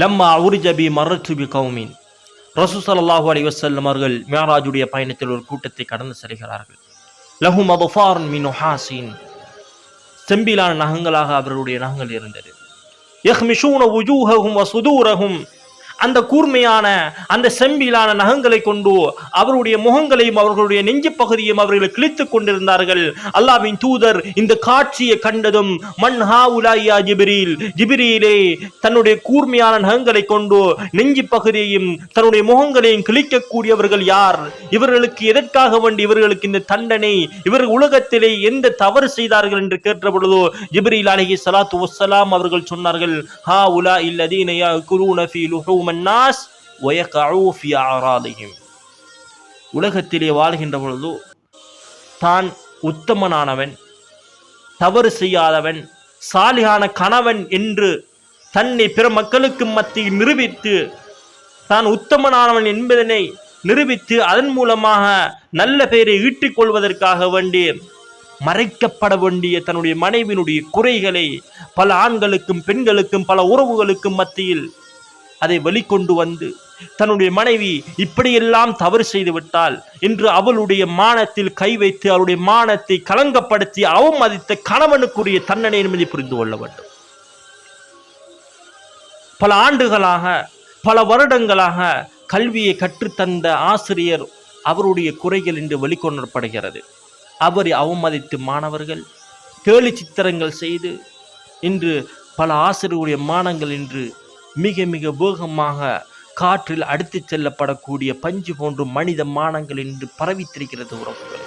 லம்மா உரிஜபி மரத்துபி கௌமீன். ரசூ சல்லாஹூ அலி வசல்லம் அவர்கள் மியராஜுடைய பயணத்தில் ஒரு கூட்டத்தை கடந்து செல்கிறார்கள். லஹும் அபஃபாரன் மின் ஹாசின் செம்பிலான நகங்களாக அவர்களுடைய நகங்கள் இருந்தது. எஹ்மிஷூன உஜூஹகும் வசுதூரகும் அந்த கூர்மையான அந்த செம்பிலான நகங்களை கொண்டு அவருடைய முகங்களையும் அவர்களுடைய நெஞ்சு பகுதியும் அவர்கள் கிழித்துக் கொண்டிருந்தார்கள். அல்லாவின் தூதர் இந்த காட்சியை கண்டதும் மண் ஹா உலாயா ஜிபிரில் ஜிபிரியிலே தன்னுடைய கூர்மையான நகங்களை கொண்டு நெஞ்சு பகுதியையும் தன்னுடைய முகங்களையும் கிழிக்கக்கூடியவர்கள் யார்? இவர்களுக்கு எதற்காக வேண்டி இவர்களுக்கு இந்த தண்டனை? இவர்கள் உலகத்திலே எந்த தவறு செய்தார்கள் என்று கேட்ட பொழுதோ ஜிப்ரீல் அலைஹி ஸலாத்து அவர்கள் சொன்னார்கள் ஹா உலா இல்லதீன யாகுலூன ஃபீ லுஹூமன் நாஸ் வயகஊ ஃபீ அராதிஹிம் உலகத்திலே வாழ்கின்ற பொழுது தான் உத்தமனானவன் தவறு செய்யாதவன் சாலியான கணவன் என்று தன்னை பிற மக்களுக்கு மத்தியில் நிரூபித்து தான் உத்தமனானவன் என்பதனை நிரூபித்து அதன் மூலமாக நல்ல பெயரை ஈட்டிக் கொள்வதற்காக வேண்டி மறைக்கப்பட வேண்டிய தன்னுடைய மனைவினுடைய குறைகளை பல ஆண்களுக்கும் பெண்களுக்கும் பல உறவுகளுக்கும் மத்தியில் அதை வெளிக்கொண்டு வந்து தன்னுடைய மனைவி இப்படியெல்லாம் தவறு செய்து விட்டால் என்று அவளுடைய மானத்தில் கை வைத்து அவளுடைய மானத்தை கலங்கப்படுத்தி அவமதித்த கணவனுக்குரிய தண்டனை என்பதை புரிந்து கொள்ள வேண்டும். பல ஆண்டுகளாக பல வருடங்களாக கல்வியை கற்றுத்தந்த ஆசிரியர் அவருடைய குறைகள் என்று வெளிக்கொணரப்படுகிறது. அவரை அவமதித்து மாணவர்கள் கேலி சித்திரங்கள் செய்து இன்று பல ஆசிரியருடைய மானங்கள் இன்று மிக மிக வேகமாக காற்றில் அடுத்து செல்லப்படக்கூடிய பஞ்சு போன்ற மனித மானங்கள் என்று பரவித்திருக்கிறது உறவுகள்.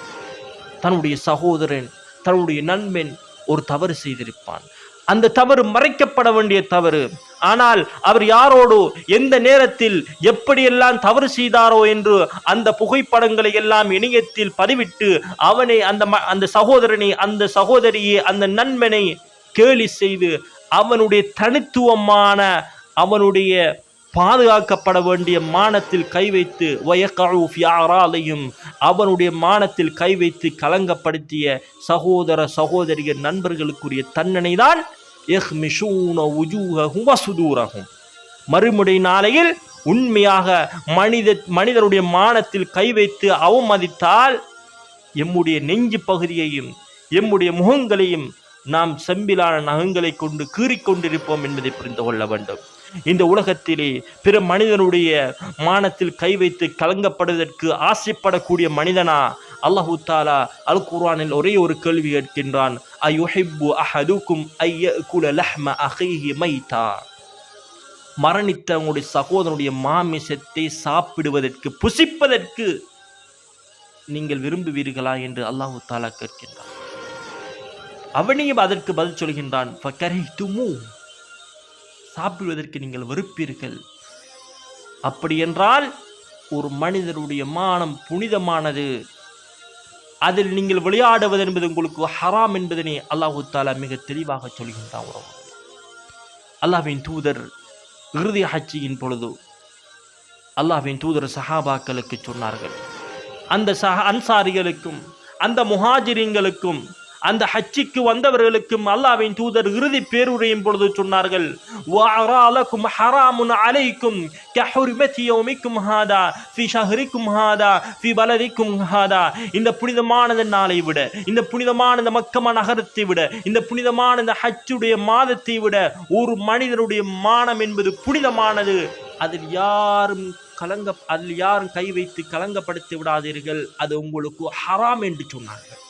தன்னுடைய சகோதரன் தன்னுடைய நண்பன் ஒரு தவறு செய்திருப்பான். அந்த தவறு மறைக்கப்பட வேண்டிய தவறு. ஆனால் அவர் யாரோடு எந்த நேரத்தில் எப்படியெல்லாம் தவறு செய்தாரோ என்று அந்த புகைப்படங்களை எல்லாம் இணையத்தில் பதிவிட்டு அவனை அந்த ம- அந்த சகோதரனை அந்த சகோதரியை அந்த நண்பனை கேலி செய்து அவனுடைய தனித்துவமான அவனுடைய பாதுகாக்கப்பட வேண்டிய மானத்தில் கை வைத்து வயக்கழு அவனுடைய மானத்தில் கை வைத்து கலங்கப்படுத்திய சகோதர சகோதரியர் நண்பர்களுக்குரிய தன்னனை தான் யஹ்மிஷூன உஜூஹஹும் வசுதூரகும் மறுமுறை நாளையில் உண்மையாக மனித மனிதருடைய மானத்தில் கை வைத்து அவமதித்தால் எம்முடைய நெஞ்சு பகுதியையும் எம்முடைய முகங்களையும் நாம் செம்பிலான நகங்களை கொண்டு கீறிக்கொண்டிருப்போம் என்பதை புரிந்து கொள்ள வேண்டும். இந்த உலகத்திலே பிற மனிதனுடைய மானத்தில் கை வைத்து கலங்கப்படுவதற்கு ஆசைப்படக்கூடிய மனிதனா அல்லாஹு தாலா அல் குர்ஆனில் ஒரே ஒரு கேள்வி கேட்கின்றான். அயுஹிப்பு அஹதுக்கும் ஐயகுல லஹ்ம அஹீஹி மைதா? மரணித்த சகோதரனுடைய மாமிசத்தை சாப்பிடுவதற்கு புசிப்பதற்கு நீங்கள் விரும்புவீர்களா என்று அல்லாஹு தாலா கேட்கின்றான். அவனையும் அதற்கு பதில் சொல்கின்றான் "ஃபகரிஹ்துமூ." சாப்பிடுவதற்கு நீங்கள் வெறுப்பீர்கள். அப்படியென்றால் ஒரு மனிதருடைய மானம் புனிதமானது. அதில் நீங்கள் விளையாடுவது என்பது உங்களுக்கு ஹராம் என்பதனை அல்லாஹு தாலா மிக தெளிவாக சொல்கின்றான் உறவு அல்லாஹ்வின் தூதர் இறுதி ஆட்சியின் பொழுது அல்லாஹ்வின் தூதர் சஹாபாக்களுக்கு சொன்னார்கள் அந்த சஹ அன்சாரிகளுக்கும் அந்த முஹாஜிரிங்களுக்கும் அந்த ஹச்சிக்கு வந்தவர்களுக்கும் அல்லாவின் தூதர் இறுதி பேருரையும் பொழுது சொன்னார்கள் அலைக்கும் கஹுரிமத்தியோமிக்கும் ஹாதா ஃபி ஷஹரிக்கும் ஹாதா ஃபி பலதிக்கும் ஹாதா. இந்த புனிதமானது நாளை விட இந்த புனிதமான இந்த மக்கம நகரத்தை விட இந்த புனிதமான இந்த ஹச்சுடைய மாதத்தை விட ஒரு மனிதனுடைய மானம் என்பது புனிதமானது. அதில் யாரும் கலங்க அதில் யாரும் கை வைத்து கலங்கப்படுத்தி விடாதீர்கள். அது உங்களுக்கு ஹராம் என்று சொன்னார்கள்.